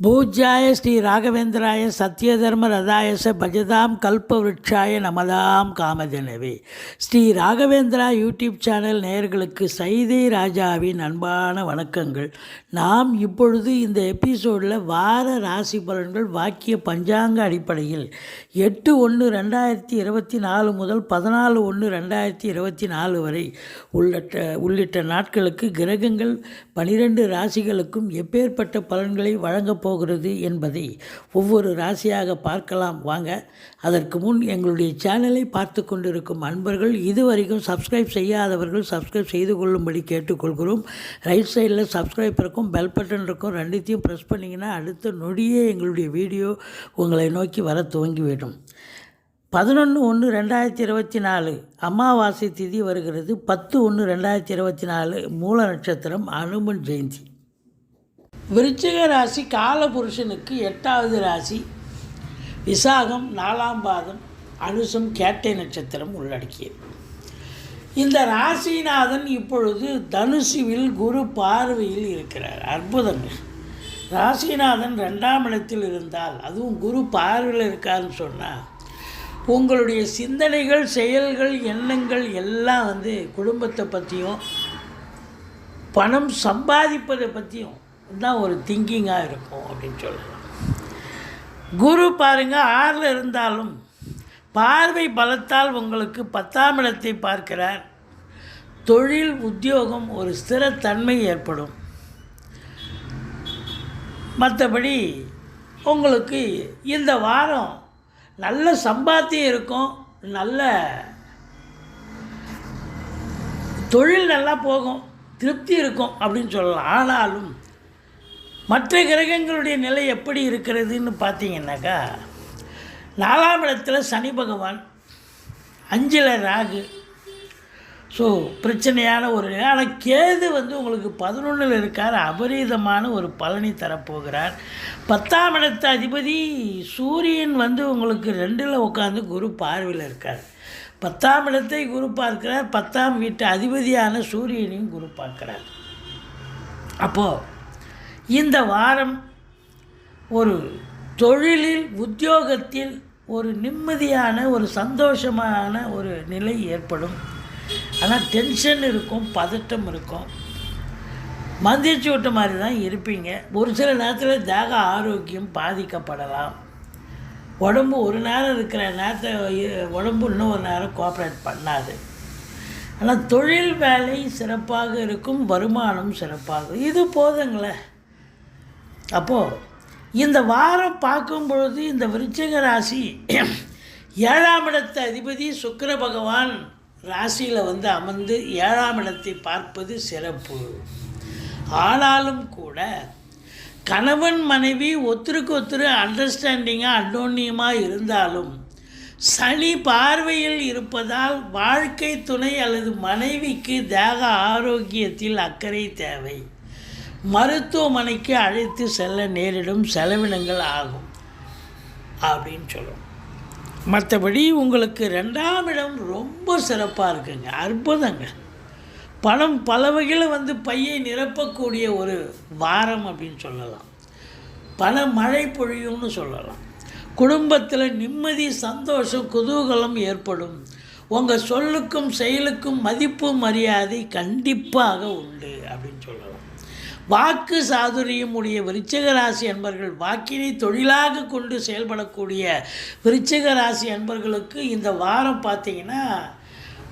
பூஜ்யாய ஸ்ரீ ராகவேந்திராய சத்யதர்ம ரதாயச பஜதாம் கல்பவருட்சாய நமதாம் காமதனவே ஸ்ரீ ராகவேந்திரா யூடியூப் சேனல் நேயர்களுக்கு சைதை ராஜாவின் அன்பான வணக்கங்கள். நாம் இப்பொழுது இந்த எபிசோடில் வார ராசி பலன்கள் வாக்கிய பஞ்சாங்க அடிப்படையில் எட்டு ஒன்று ரெண்டாயிரத்தி இருபத்தி நாலு முதல் பதினாலு ஒன்று ரெண்டாயிரத்தி இருபத்தி நாலு வரை உள்ளிட்ட உள்ளிட்ட நாட்களுக்கு கிரகங்கள் பனிரெண்டு ராசிகளுக்கும் எப்பேற்பட்ட பலன்களை வழங்கப்போ போகிறது என்பதை ஒவ்வொரு ராசியாக பார்க்கலாம். வாங்க அதற்கு முன் எங்களுடைய சேனலை பார்த்து கொண்டிருக்கும் அன்பர்கள் இதுவரைக்கும் சப்ஸ்கிரைப் செய்யாதவர்கள் சப்ஸ்கிரைப் செய்து கொள்ளும்படி கேட்டுக்கொள்கிறோம். ரைட் சைடில் சப்ஸ்கிரைப் இருக்கும் பெல் பட்டன் இருக்கும் ரெண்டுத்தையும் ப்ரெஸ் பண்ணிங்கன்னா அடுத்த நொடியே எங்களுடைய வீடியோ உங்களை நோக்கி வர துவங்கிவிடும். பதினொன்று ஒன்று ரெண்டாயிரத்தி இருபத்தி நாலு அமாவாசை திதி வருகிறது. பத்து ஒன்று ரெண்டாயிரத்தி இருபத்தி நாலு மூல நட்சத்திரம் அனுமன் ஜெயந்தி. விருச்சிக ராசி காலபுருஷனுக்கு எட்டாவது ராசி. விசாகம் நாலாம் பாதம் அனுசம் கேட்டை நட்சத்திரம் உள்ளடக்கியது. இந்த ராசிநாதன் இப்பொழுது தனுசுவில் குரு பார்வையில் இருக்கிறார். அற்புதங்கள். ராசிநாதன் ரெண்டாம் இடத்தில் இருந்தால் அதுவும் குரு பார்வையில் இருக்காருன்னு சொன்னால் உங்களுடைய சிந்தனைகள் செயல்கள் எண்ணங்கள் எல்லாம் வந்து குடும்பத்தை பற்றியும் பணம் சம்பாதிப்பதை பற்றியும் தான் ஒரு திங்கிங்காக இருக்கும் அப்படின்னு சொல்லலாம். குரு பாருங்கள் ஆறில் இருந்தாலும் பார்வை பலத்தால் உங்களுக்கு பத்தாம் இடத்தை பார்க்கிறார். தொழில் உத்தியோகம் ஒரு ஸ்திரத்தன்மை ஏற்படும். மற்றபடி உங்களுக்கு இந்த வாரம் நல்ல சம்பாத்தியம் இருக்கும் நல்ல தொழில் நல்லா போகும் திருப்தி இருக்கும் அப்படின்னு சொல்லலாம். ஆனாலும் மற்ற கிரகங்களுடைய நிலை எப்படி இருக்கிறதுன்னு பார்த்தீங்கன்னாக்கா நாலாம் இடத்துல சனி பகவான் அஞ்சில் ராகு. ஸோ பிரச்சனையான ஒரு ஆனால் கேது வந்து உங்களுக்கு பதினொன்றில் இருக்கார். அபரீதமான ஒரு பலனை தரப்போகிறார். பத்தாம் இடத்து அதிபதி சூரியன் வந்து உங்களுக்கு ரெண்டில் உட்காந்து குரு பார்வையில் இருக்கார். பத்தாம் இடத்தை குரு பார்க்கிறார். பத்தாம் வீட்டு அதிபதியான சூரியனையும் குரு பார்க்கிறார். அப்போது இந்த வாரம் ஒரு தொழிலில் உத்தியோகத்தில் ஒரு நிம்மதியான ஒரு சந்தோஷமான ஒரு நிலை ஏற்படும். ஆனால் டென்ஷன் இருக்கும் பதட்டம் இருக்கும். மந்திரிச்சு விட்ட மாதிரி தான் இருப்பீங்க. ஒரு சில நேரத்தில் தேக ஆரோக்கியம் பாதிக்கப்படலாம். உடம்பு ஒரு நேரம் இருக்கிற நேரத்தை உடம்பு இன்னும் ஒரு நேரம் கோஆப்ரேட் பண்ணாது. ஆனால் தொழில் வேலை சிறப்பாக இருக்கும் வருமானம் சிறப்பாகும் இது போதுங்களே. அப்போது இந்த வாரம் பார்க்கும் பொழுது இந்த விருச்சிக ராசி ஏழாம் இடத்து அதிபதி சுக்கர பகவான் ராசியில் வந்து அமர்ந்து ஏழாம் இடத்தை பார்ப்பது சிறப்பு. ஆனாலும் கூட கணவன் மனைவி ஒத்தருக்கு ஒருத்தர் அண்டர்ஸ்டாண்டிங்காக அன்னோன்னியமாக இருந்தாலும் சனி பார்வையில் இருப்பதால் வாழ்க்கை துணை அல்லது மனைவிக்கு தேக ஆரோக்கியத்தில் அக்கறை தேவை. மருத்துவமனைக்கு அழைத்து செல்ல நேரிடும் செலவினங்கள் ஆகும். அப்படின்னு சொல்லுவோம் மற்றபடி உங்களுக்கு ரெண்டாம் இடம் ரொம்ப சிறப்பாக இருக்குங்க. அற்புதங்க. பணம் பல வகையில் வந்து பையை நிரப்பக்கூடிய ஒரு வாரம் அப்படின்னு சொல்லலாம். பல மழை பொழியும்னு சொல்லலாம். குடும்பத்தில் நிம்மதி சந்தோஷம் குதூகலம் ஏற்படும். உங்கள் சொல்லுக்கும் செயலுக்கும் மதிப்பு மரியாதை கண்டிப்பாக உண்டு அப்படின்னு சொல்லலாம். வாக்கு சாதுரியம் உடைய விருச்சக ராசி அன்பர்கள் வாக்கினை தொழிலாக கொண்டு செயல்படக்கூடிய விருச்சக ராசி அன்பர்களுக்கு இந்த வாரம் பார்த்தீங்கன்னா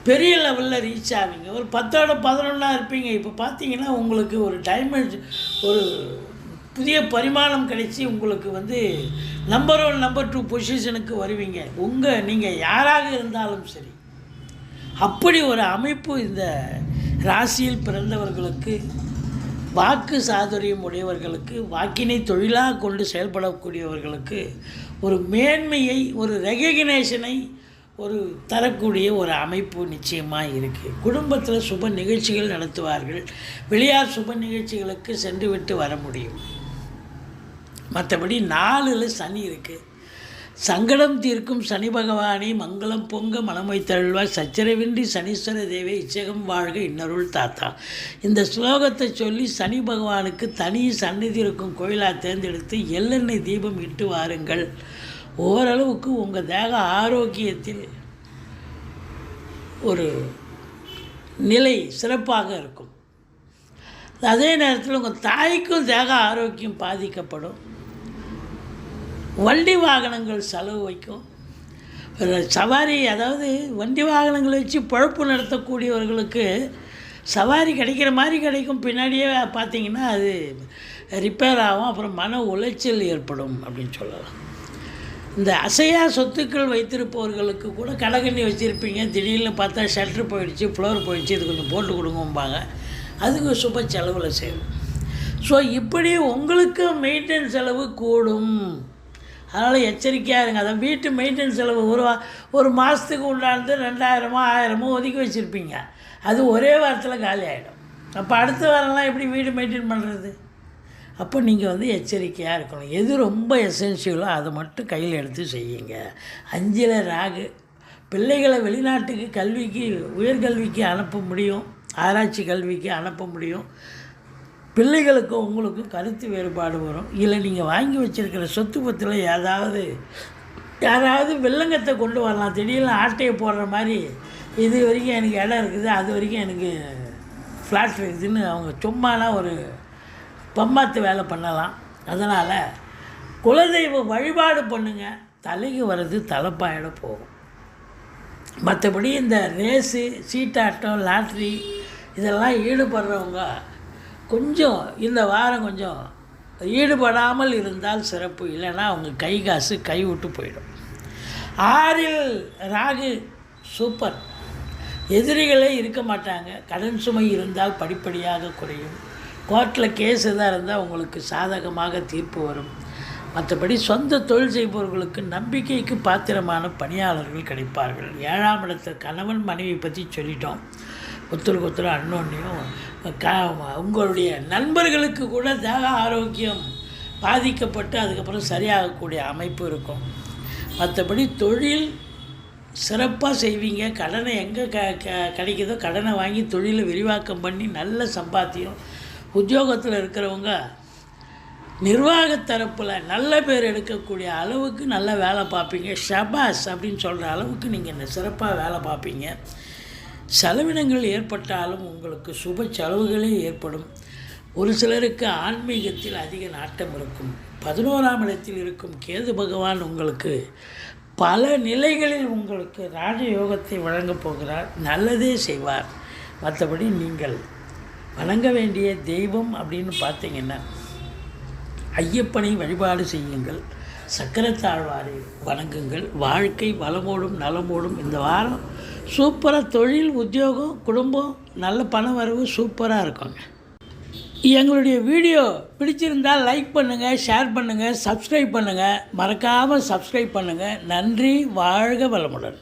பெரிய லெவலில் ரீச் ஆவீங்க. ஒரு பத்தோட பதினொன்றா இருப்பீங்க. இப்போ பார்த்தீங்கன்னா உங்களுக்கு ஒரு டைமண்ட் ஒரு புதிய பரிமாணம் கிடைச்சி உங்களுக்கு வந்து நம்பர் ஒன் நம்பர் டூ பொசிஷனுக்கு வருவீங்க. உங்கள் நீங்கள் யாராக இருந்தாலும் சரி. அப்படி ஒரு அமைப்பு இந்த ராசியில் பிறந்தவர்களுக்கு வாக்கு சாதுரியம் உடையவர்களுக்கு வாக்கினை தொழிலாக கொண்டு செயல்படக்கூடியவர்களுக்கு ஒரு மேன்மையை ஒரு ரெகக்னேஷனை ஒரு தரக்கூடிய ஒரு அமைப்பு நிச்சயமாக இருக்குது குடும்பத்தில் சுப நிகழ்ச்சிகள் நடத்துவார்கள். வெளியார் சுப நிகழ்ச்சிகளுக்கு சென்று விட்டு வர முடியும். மற்றபடி நாலில் சனி இருக்குது சங்கடம் தீர்க்கும் சனி பகவானே மங்களம் பொங்க மனமை தழுவாய் சச்சரவின்றி சனீஸ்வர தேவே இச்சகம் வாழ்க இன்னருள் தாத்தா. இந்த ஸ்லோகத்தை சொல்லி சனி பகவானுக்கு தனி சந்நிதி இருக்கும் கோயிலாக தேர்ந்தெடுத்து எள்ளெண்ணெய் தீபம் இட்டு வாருங்கள். ஓரளவுக்கு உங்கள் தேக ஆரோக்கியத்தில் ஒரு நிலை சிறப்பாக இருக்கும். அதே நேரத்தில் உங்கள் தாய்க்கும் தேக ஆரோக்கியம் பாதிக்கப்படும். வண்டி வாகனங்கள் செலவு வைக்கும். சவாரி அதாவது வண்டி வாகனங்களை வச்சு பழப்பு நடத்தக்கூடியவர்களுக்கு சவாரி கிடைக்கிற மாதிரி கிடைக்கும். பின்னாடியே பார்த்தீங்கன்னா அது ரிப்பேர் ஆகும் அப்புறம் மன உளைச்சல் ஏற்படும் அப்படின்னு சொல்லலாம். இந்த அசையா சொத்துக்கள் வைத்திருப்பவர்களுக்கு கூட கடகண்ணி வச்சுருப்பீங்க. திடீர்னு பார்த்தா ஷட்ரு போயிடுச்சு ஃப்ளோர் போயிடுச்சு இது கொஞ்சம் போட்டு கொடுங்கம்பாங்க. அதுக்கு சுப செலவில் செய்யும் ஸோ இப்படி உங்களுக்கு மெயின்டெனன்ஸ் செலவு கூடும். அதனால் எச்சரிக்கையாக இருங்க அதை வீட்டு மெயின்டெனன்ஸ் செலவு ஒரு ஒரு மாதத்துக்கு உண்டானது ரெண்டாயிரமோ ஆயிரமோ ஒதுக்கி வச்சுருப்பீங்க. அது ஒரே வாரத்தில் காலி ஆகிடும் அப்போ அடுத்த வாரம்லாம் எப்படி வீடு மெயின்டைன் பண்ணுறது அப்போ நீங்கள் வந்து எச்சரிக்கையாக இருக்கணும். எது ரொம்ப எசென்சியலோ அதை மட்டும் கையில் எடுத்து செய்யுங்க. அஞ்சில் ராகு. பிள்ளைகளை வெளிநாட்டுக்கு கல்விக்கு உயர்கல்விக்கு அனுப்ப முடியும். ஆராய்ச்சி கல்விக்கு அனுப்ப முடியும். பிள்ளைகளுக்கும் உங்களுக்கும் கருத்து வேறுபாடு வரும். இல்லை நீங்கள் வாங்கி வச்சிருக்கிற சொத்து பத்தில் ஏதாவது யாராவது வெள்ளங்கத்தை கொண்டு வரலாம். திடீர்னு ஆட்டையை போடுற மாதிரி இது வரைக்கும் எனக்கு இடம் இருக்குது. அது வரைக்கும் எனக்கு ஃப்ளாட் இருக்குதுன்னு அவங்க சும்மாலாம் ஒரு பம்மாத்து வேலை பண்ணலாம். அதனால் குலதெய்வ வழிபாடு பண்ணுங்கள் தலைக்கு வர்றது தலைப்பாயிட போகும். மற்றபடி இந்த ரேஸு சீட்டாட்டம் லாட்ரி இதெல்லாம் ஈடுபடுறவங்க கொஞ்சம் இந்த வாரம் கொஞ்சம் ஈடுபடாமல் இருந்தால் சிறப்பு இல்லைன்னா அவங்க கை காசு கை விட்டு போயிடும். ஆறில் ராகு சூப்பர் எதிரிகளே இருக்க மாட்டாங்க. கடன் சுமை இருந்தால் படிப்படியாக குறையும். கோர்ட்டில் கேஸ் எதாக இருந்தால் உங்களுக்கு சாதகமாக தீர்ப்பு வரும். மற்றபடி சொந்த தொழில் செய்பவர்களுக்கு நம்பிக்கைக்கு பாத்திரமான பணியாளர்கள் கிடைப்பார்கள். ஏழாம் இடத்துல கணவன் மனைவி பற்றி சொல்லிட்டோம். ஒருத்தருக்கு ஒருத்தர் அன்னோன்னையும் க உங்களுடைய நண்பர்களுக்கு கூட தேக ஆரோக்கியம் பாதிக்கப்பட்டு அதுக்கப்புறம் சரியாகக்கூடிய அமைப்பு இருக்கும். மற்றபடி தொழில் சிறப்பாக செய்வீங்க. கடனை எங்கே க க கிடைக்குதோ கடனை வாங்கி தொழிலை விரிவாக்கம் பண்ணி நல்ல சம்பாத்தியம். உத்தியோகத்தில் இருக்கிறவங்க நிர்வாக தரப்பில் நல்ல பேர் எடுக்கக்கூடிய அளவுக்கு நல்ல வேலை பார்ப்பீங்க. ஷபாஸ் அப்படின்னு சொல்கிற அளவுக்கு நீங்கள் சிறப்பாக வேலை பார்ப்பீங்க. செலவினங்கள் ஏற்பட்டாலும் உங்களுக்கு சுப செலவுகளே ஏற்படும். ஒரு சிலருக்கு ஆன்மீகத்தில் அதிக நாட்டம் இருக்கும். பதினோராம் இடத்தில் இருக்கும் கேது பகவான் உங்களுக்கு பல நிலைகளில் உங்களுக்கு ராஜயோகத்தை வழங்கப் போகிறார். நல்லதே செய்வார். மற்றபடி நீங்கள் வணங்க வேண்டிய தெய்வம் அப்படின்னு பார்த்தீங்கன்னா ஐயப்பனை வழிபாடு செய்யுங்கள். சக்கரத்தாழ்வாரை வணங்குங்கள். வாழ்க்கை வளமோடும் நலமோடும் இந்த வாரம் சூப்பராக தொழில் உத்தியோகம் குடும்பம் நல்ல பண வரவு சூப்பராக இருக்குங்க. எங்களுடைய வீடியோ பிடிச்சிருந்தால் லைக் பண்ணுங்கள் ஷேர் பண்ணுங்கள் சப்ஸ்கிரைப் பண்ணுங்கள் மறக்காமல் சப்ஸ்கிரைப் பண்ணுங்கள் நன்றி வாழ்க வளமுடன்.